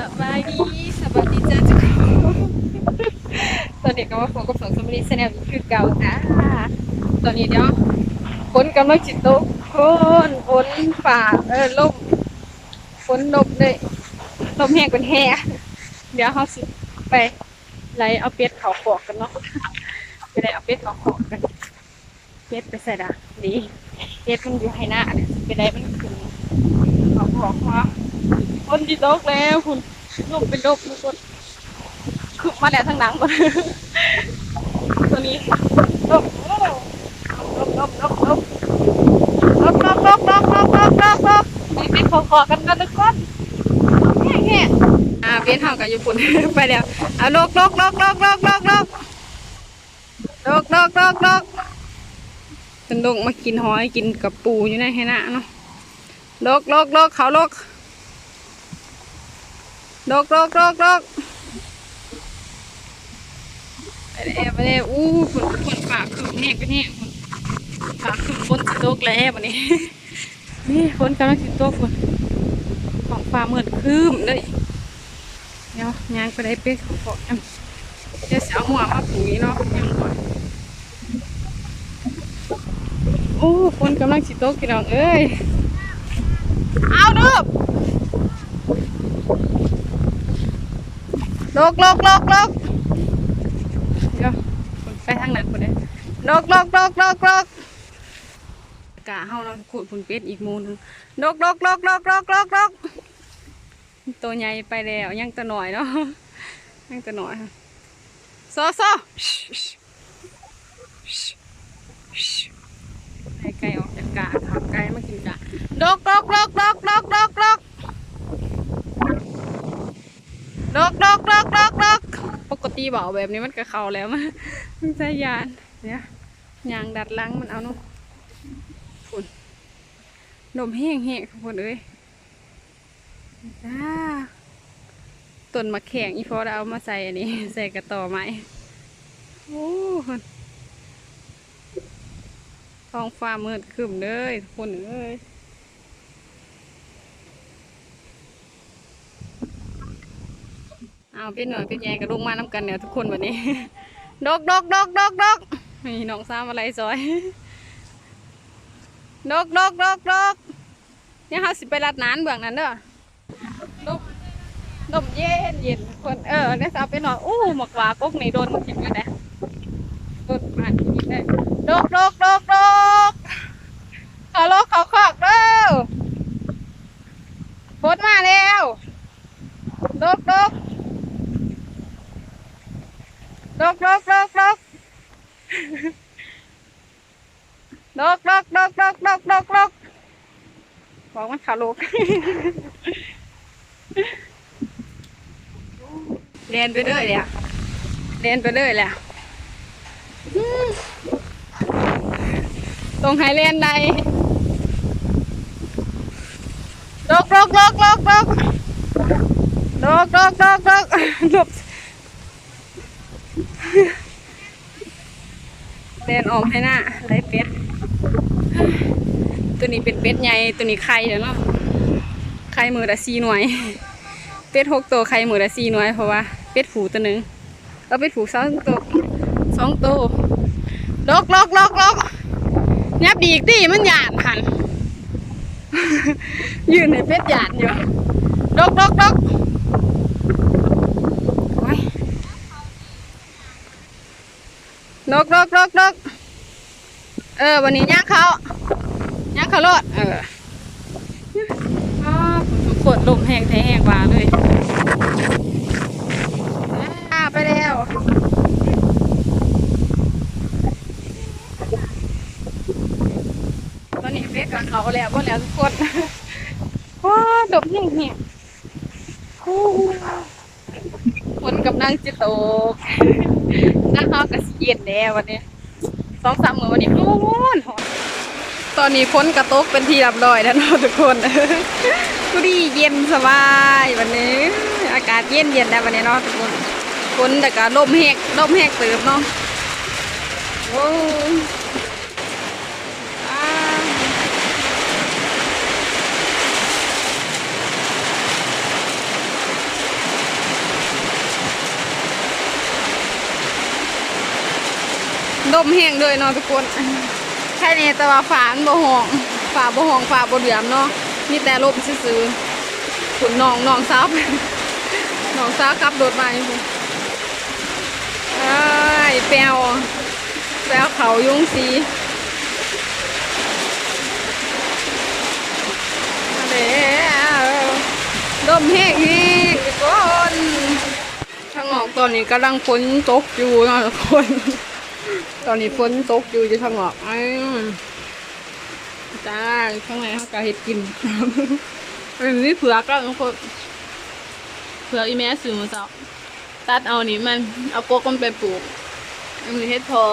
สบายดีสบายดีจ้าทุกคนตอนนี้ก็มาโฟกับสองสมุนีแนลคือเก่าจ้าตอนนี้เดี๋ยวฝนกำลังจิตตกคนฝนฝ่าเออลมฝนลมเลยลมแห้งเป็นแห้เดี๋ยวเขาสิไปไล่เอาเป็ดเขาขอกกันเนาะไปไล่เอาเป็ดเขาขอกกันเป็ดไปใส่ดาดีเป็ดมันอยู่ให้หน้าไปไล่มันขึ้นเขาขอกมา คนที่ตกแล้วคุณลมเป็นลมทุกคนคือมาแล้วทั้งหนังหมดตัวนี้ลมโอ้ลมลมลมลมลมลมลมลมลมลมลมลมไปไปขอขอกันกันทุกคนแง่แง่อ่าเวียนเท่ากับญี่ปุ่นไปแล้วอะลกลกลกลกลกลกลกลกลกลกลกเป็นลงมากินหอยกินกับปูอยู่ในให้น้าเนาะลกลกลกเขาลก ดอกดอกดอกดอกไปเลยไปเลยอู้ฝนฝนฝากคือแห้งไปแห้งฝนฝากคือฝนตกแล้ววันนี้ นี่ฝนกำลังติดตกฝนของฟ้ามืดครึ้มเลยเดี๋ยวยางไปได้เป็ดของฝนเดี๋ยวเสียหัวมาปุ๋ยเนาะยังก่อนโอ้ฝนกำลังสิตกพี่น้องเอ้ยเอาเด้ ลกลกลกลกเดี๋ยวไปทางนั้นคนเลยลกลกลกลกลกกะเฮาเราขูดผุนเป็ดอีกมูหนึงลกลกลกลกลกลกลกตัวใหญ่ไปแล้วยังตัวหน่อยเนาะยังตัวหน่อยโซโซให้ไก่ออกจากกะทำไก่มากินกะลกลกลกลกลกลกลกดอกดอกดอกดอกดอกปก ติเบาแบบนี้มันก็เข้าแล้วมันมันใช้ยานเนี่ยยางดัดหลังมันเอาเนาะฝุ่นนมแห้งแห้งทุกคนเอ้ยจ้าต้นมะแข่งอีพอเราเอามาใส่อันนี้ ใส่กระต่อไม้โอ้คนท้องฟ้ามืดครึ้มเลยทุกคนเอ้ย เอาเป็นหน่อยเป็นใหญ่กับลุงมาน้ำกันเนี่ยทุกคนวันนี้ดอกดอกดอกดอกดอกนี่น้องซ้ำอะไรซอยดอกดอกดอกดอกเนี่ยเขาสิไปรัดนานเบื้องนั้นเด้อลมลมเย็นเย็นคนเออเนี่ยสาวไปหน่อยอู้หมกวากกนี่โดนถิ่มกันนะโดนผ่านถิ่ได้ดอกดอกดอกดอกเขาลกเขาคอกเด้อฝนมาแล้วดอกดอก ดกดกดกดกดกดกดกดกดกดกดกบอกมันขาลกเรียนไปเรื่อยเลยอะเรียนไปเรื่อยเลยอะตรงไฮเรียนใดดอกดอกดกดกดกดกดกดกดก ลบเดินออกให้หน้าได้เป็ด ตัวนี้เป็นเป็ดใหญ่ ตัวนี้ไข่เดี๋ยวเนาะ ไข่มือละสี่หน่วย เป็ดหกตัวไข่มือละสี่หน่วยเพราะว่าเป็ดผูตัวหนึ่งเอาเป็ดผูสองตัวสองตัวลกลกลกลกยับดีอีกดิมันหยาดหัน ยืนในเป็ดหยาดอยู่ลกลกลกโอ้ย นกนกนกนกเออ วันนี้ย่างเขาย่างเขาโลดเอออ้าวทุกคนลมแห้งแท้แห้งกว่าเลยอ่าไปแล้วตอนนี้เฟซกับเขาแล้วก็แล้วทุกคนว้าดมแห้งแห้งโอ้ฝนกำลังจะตก นั่งเขากระเย็นแน่วันนี้สองสามมื้อวันนี้ร้อนร้ตอนนี้ฝนกระตกเป็นที่รับรอยแล้วเนาะทุกคนก็ดีเย็นสบายวันนี้ อากาศเย็นเย็นแล้ววันนี้เนาะทุกคนฝนแต่ก็ลมแหกลมแหกเติมเนาะโอ้า ด มแห้งเลยเนาะทุกคนแค่นี้แต่ว่าฝานบ่ห้องฝาบ่ห้องฝาบ่เหลือมเนาะมีแต่ลมซื่อขุนนองนองสาวน้องสาวขับรถมาอยู่พุ่นเอ้แปวแปวเขายุงสีมาแล้วดมแห้งอีกทุกคนทางออกตอนนี้กำลังฝนตกอยู่เนาะทุกคน ตอนนี้ฝนตกอยู่จะทางออกอ้จ้าข้างในเขาก็เห็ดกินอันนี้เผือกก็ทุกคนเผือกอีแม่ซื้อมาเจ้าตัดเอานี่มันเอาโกกมันไปปลูกอันเห็ดพอ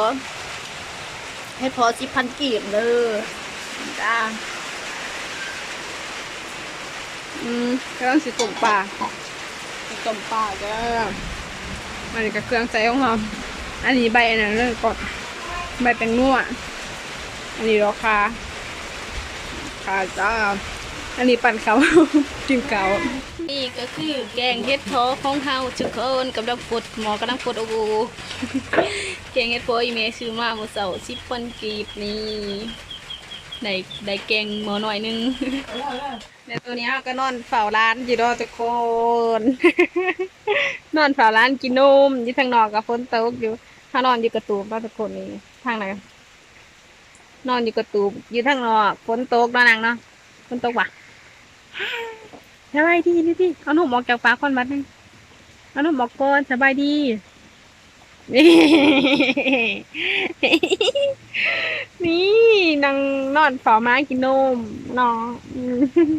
เห็ดพอสิพันกีบเลยจ้าอืมกำลังสิต้มปลาต้มปลาจ้าอันนี้ก็เครื่องใส่ของเรา อันนี้ใบอันนั้นเลยก่อนใบแตงนัวอันนี้ราคาค่ะจ้าอันนี้ปั่นเขากินเก่านี่ก็คือแกงเห็ดโพของเฮาทุกคนกำลังกดหมอกำลังกดโอ้โหแกงเห็ดโพอีเมซื้อมาเมื่อเสาร์สิบปันกีบนี่ได้ได้แกงหมอหน่อยหนึงในตัวนี้เราก็นอนเฝ้าร้านอยู่ดอทุกคน นอนเฝ้าร้านกินนมยู่ทางนอกกับฝนตกอยู่ ถ้านอนอยู่กระตูมบเราทุกคนนี่ทางไหนนอนอยู่กระตูบอยู่ทางนอกฝนตกนาะนางเนาะฝนตกว่ะสบายดีนี่ดิเอาหนุ่มออกจากฟ้าคอนบัดนึงเอาหนุ่มออกก่อนสบายดีนี่นี่นางนอนฝ้าม้ากินนมนาะอืม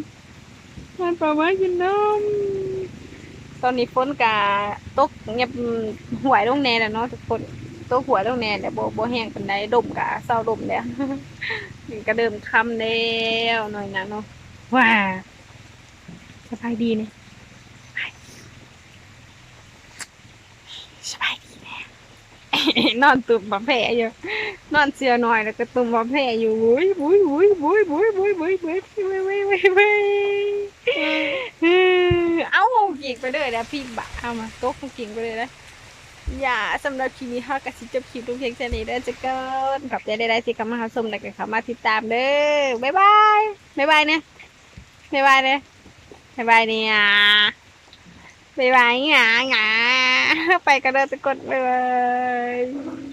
นอนฝ้าม้ากินนม ตอนนี้ฝนกาตกเงียบหวยลงแน่แล้วเนาะทุกคนตกหวยลงแน่แต่บ่บ่แห้งปานใดดมกะเศร้าดมแล้วนี่ก็เดิมคำแล้วหน่อยนะเนาะว้าสบายดีเนี่ยสบายดีแน่นอนตุ่มบะแผลอยู่นอนเสียหน่อยแล้วก็ตุ่มบะแผลอยู่บุ้ยบุ้ยบุ้ยบุ้ยบุ้ยบุ้ยบุ้ยบุ้ยบุ้ยบุ้ยบุ้ย เอ้ากิ่งไปเลยแล้วพี่บะเอามาโต๊ะกิ่งไปเลยนะอย่าสำหรับคลิปนี้ฮากะสิจบคลิปทุกเพียงแค่นี้เด้อจะเกินขอบใจได้ๆที่เข้ามาหาชมและก็เข้ามาติดตามเด้อบ๊ายบายบ๊ายบายเนี่ยบ๊ายบายเนี่ยบ๊ายบายเนี่ยบ๊ายบายหงาหงาไปกันเด้อทุกคนบายบาย